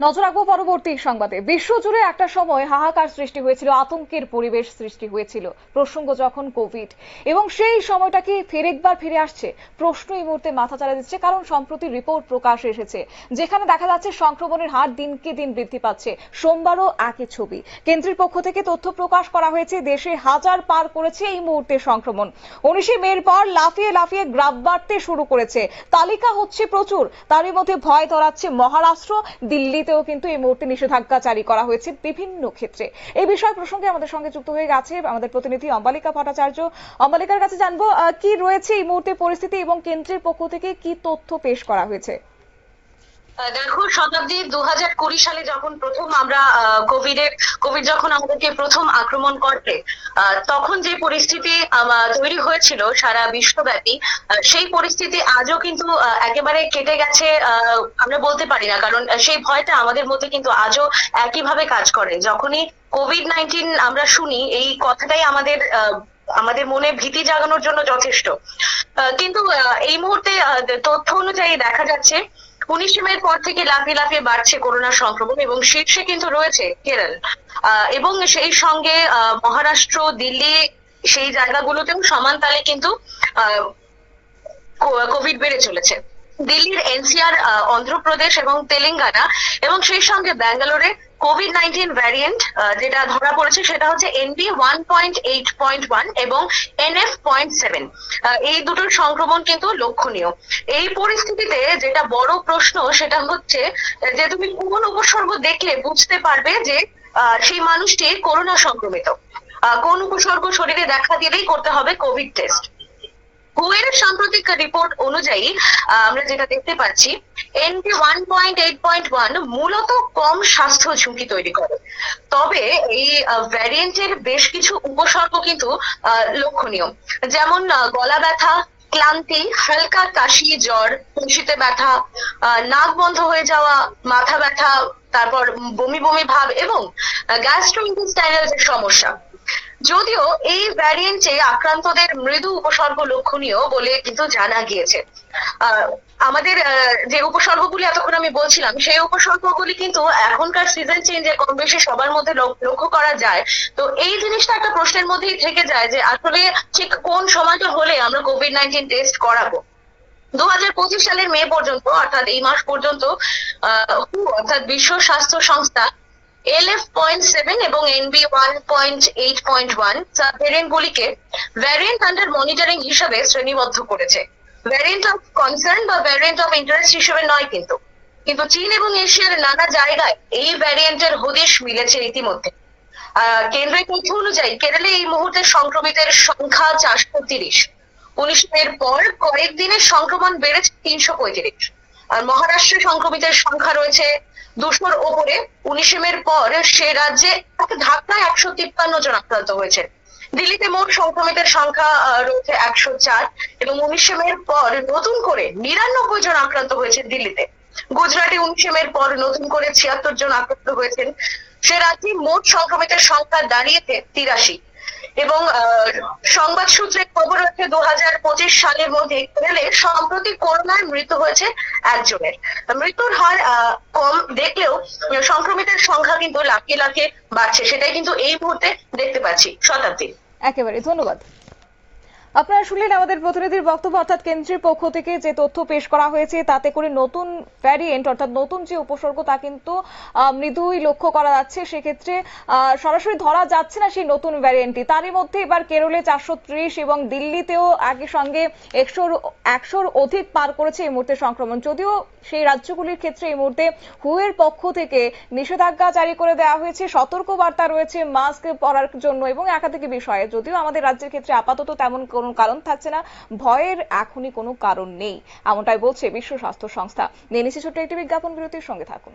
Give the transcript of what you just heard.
নজর রাখব পরবর্তী সংবাদে। বিশ্বজুড়ে একটা সময় হাহাকার সৃষ্টি হয়েছিল, আতঙ্কের পরিবেশ সৃষ্টি হয়েছিল, প্রসঙ্গ যখন কোভিড। এবং সেই সময়টা কি ফের একবার ফিরে আসছে। প্রশ্ন এই মুহূর্তে মাথা চালা দিচ্ছে, কারণ সম্প্রতি রিপোর্ট প্রকাশ এসেছে, যেখানে দেখা যাচ্ছে সংক্রমণের হার দিনকে দিন বৃদ্ধি পাচ্ছে। সোমবারও একই ছবি। কেন্দ্রের পক্ষ থেকে তথ্য প্রকাশ করা হয়েছে, দেশে হাজার পার করেছে এই মুহূর্তে সংক্রমণ। উনিশে মের পর লাফিয়ে লাফিয়ে গ্রাফ বাড়তে শুরু করেছে। তালিকা হচ্ছে প্রচুর, তারই মধ্যে ভয় ধরাচ্ছে মহারাষ্ট্র দিল্লিতেও কিন্তু এই মুহূর্তে নিষেধাজ্ঞা জারি করা হয়েছে বিভিন্ন ক্ষেত্রে। এই বিষয় প্রসঙ্গে আমাদের সঙ্গে যুক্ত হয়ে গেছে আমাদের প্রতিনিধি অম্বালিকা ভট্টাচার্য। অম্বালিকার কাছে জানব কি রয়েছে এই মুহূর্তে পরিস্থিতি এবং কেন্দ্রের পক্ষ থেকে কি তথ্য পেশ করা হয়েছে? দেখো শতাব্দী দু হাজার কুড়ি সালে যখন প্রথম আমরা কোভিড এর কোভিড যখন আমাদেরকে প্রথম আক্রমণ করতে তখন যে পরিস্থিতি তৈরি হয়েছিল সারা বিশ্বব্যাপী সেই পরিস্থিতি আজও কিন্তু একেবারে কেটে গেছে আমরা বলতে পারি না। কারণ সেই ভয়টা আমাদের মধ্যে কিন্তু আজও একইভাবে কাজ করে। যখনই কোভিড নাইন্টিন আমরা শুনি, এই কথাটাই আমাদের আমাদের মনে ভীতি জাগানোর জন্য যথেষ্ট। কিন্তু এই মুহূর্তে তথ্য অনুযায়ী দেখা যাচ্ছে উনিশে মের পর থেকে লাফিয়ে লাফিয়ে বাড়ছে করোনা সংক্রমণ এবং শীর্ষে কিন্তু রয়েছে কেরল। এবং সেই সঙ্গে মহারাষ্ট্র, দিল্লি সেই জায়গাগুলোতেও সমান তালে কিন্তু কোভিড বেড়ে চলেছে। দিল্লির এনসিআর অন্ধ্রপ্রদেশ এবং তেলেঙ্গানা এবং সেই সঙ্গে ব্যাঙ্গালোরে কোভিড নাইন্টিন ভ্যারিয়েন্ট যেটা ধরা পড়েছে সেটা হচ্ছে NB one point eight point one এবং এনএফ পয়েন্ট সেভেন এই দুটোর সংক্রমণ কিন্তু লক্ষণীয়। এই পরিস্থিতিতে যেটা বড় প্রশ্ন সেটা হচ্ছে, যে তুমি কোন উপসর্গ দেখলে বুঝতে পারবে যে সেই মানুষটি করোনা সংক্রমিত। কোন উপসর্গ শরীরে দেখা দিলেই করতে হবে কোভিড টেস্ট হুয়ের সাম্প্রতিক রিপোর্ট অনুযায়ী আমরা যেটা দেখতে পাচ্ছি NP one point eight point one মূলত কম স্বাস্থ্য ঝুঁকি তৈরি করে। তবে এই ভ্যারিয়েন্টের বেশ কিছু উপসর্গ কিন্তু লক্ষণীয়। যেমন গলা ব্যথা, ক্লান্তি, হালকা কাশি, জ্বর খুশিতে ব্যথা নাক বন্ধ হয়ে যাওয়া, মাথা ব্যথা, তারপর বমি বমি ভাব এবং গ্যাস্ট্রোইন্টেস্টাইনাল যে সমস্যা। যদিও এই ভ্যারিয়েন্টে আক্রান্তদের মৃদু উপসর্গ লক্ষণীয় বলে কিন্তু জানা গিয়েছে। আমাদের যে উপসর্গগুলি এতক্ষণ আমি বলছিলাম, সেই উপসর্গগুলি কিন্তু এখনকার সিজন চেঞ্জে কম বেশি সবার মধ্যে লক- লক্ষ্য করা যায়। তো এই জিনিসটা একটা প্রশ্নের মধ্যেই থেকে যায় যে আসলে ঠিক কোন সময়টা হলে আমরা কোভিড নাইন্টিন টেস্ট করাবো? দু হাজার পঁচিশ সালের মে পর্যন্ত, অর্থাৎ এই মাস পর্যন্ত হু, অর্থাৎ বিশ্ব স্বাস্থ্য সংস্থা এলএফ পয়েন্ট সেভেন এবং NB one point eight point one variant গুলিকে ভ্যারিয়েন্ট আন্ডার মনিটরিং হিসাবে শ্রেণীবদ্ধ করেছে। ভ্যারিয়েন্ট অফ কনসার্ন বা ভ্যারিয়েন্ট অফ ইন্টারেস্ট হিসেবে নয় কিন্তু। কিন্তু চীন এবং এশিয়ার নানা জায়গায় এই ভ্যারিয়েন্টের হদিশ মিলেছে ইতিমধ্যে। আহ, কেন্দ্রীয় তথ্য অনুযায়ী কেরলে এই মুহূর্তে সংক্রমিতের সংখ্যা চারশো তিরিশ। উনিশ এর পর কয়েকদিনের সংক্রমণ বেড়েছে তিনশো পঁয়ত্রিশ। আর মহারাষ্ট্রে সংক্রমিতের সংখ্যা রয়েছে দুশোর ওপরে। উনিশে মের পর সে রাজ্যে ধাক্কায় একশো তিপ্পান্ন জন আক্রান্ত হয়েছে। দিল্লিতে মোট সংক্রমিতের সংখ্যা রয়েছে একশো চার এবং উনিশে মের পর নতুন করে নিরানব্বই জন আক্রান্ত হয়েছে দিল্লিতে। গুজরাটে উনিশে মের পর নতুন করে ছিয়াত্তর জন আক্রান্ত হয়েছেন। সে রাজ্যে মোট সংক্রমিতের সংখ্যা দাঁড়িয়েছে তিরাশি এবং সংবাদ সূত্রে খবর হচ্ছে দু হাজার পঁচিশ সালের মধ্যে কেরলে সম্প্রতি করোনায় মৃত্যু হয়েছে একজনের। মৃত্যুর হার কম দেখলেও, সংক্রমিতের সংখ্যা কিন্তু লাখে লাখে বাড়ছে। সেটাই কিন্তু এই মুহূর্তে দেখতে পাচ্ছি শতাব্দী একেবারে ধন্যবাদ। আপনারা শুনলেন আমাদের প্রতিনিধির বক্তব্য, অর্থাৎ কেন্দ্রের পক্ষ থেকে যে তথ্য পেশ করা হয়েছে, তাতে করে নতুন ভ্যারিয়েন্ট অর্থাৎ নতুন যে উপসর্গ, তা কিন্তু মৃদুই লক্ষ্য করা যাচ্ছে। সেক্ষেত্রে সরাসরি ধরা যাচ্ছে না সেই নতুন ভ্যারিয়েন্টটি তারই মধ্যে এবার কেরলে চারশো ত্রিশ এবং দিল্লিতেও একই সঙ্গে একশোর একশোর অধিক পার করেছে এই মুহূর্তে সংক্রমণ। যদিও সেই রাজ্যগুলির ক্ষেত্রে এই মুহূর্তে হুয়ের পক্ষ থেকে নিষেধাজ্ঞা জারি করে দেওয়া হয়েছে সতর্ক বার্তা রয়েছে, মাস্ক পরার জন্য এবং একাধিক বিষয়ে। যদিও আমাদের রাজ্যের ক্ষেত্রে আপাতত তেমন কোনো কারণ থাকছে না। ভয়ের এখনই কোনো কারণ নেই, এমনটাই বলছে বিশ্ব স্বাস্থ্য সংস্থা। নিয়ে ছোট্ট একটি বিজ্ঞাপন, বিরতির সঙ্গে থাকুন।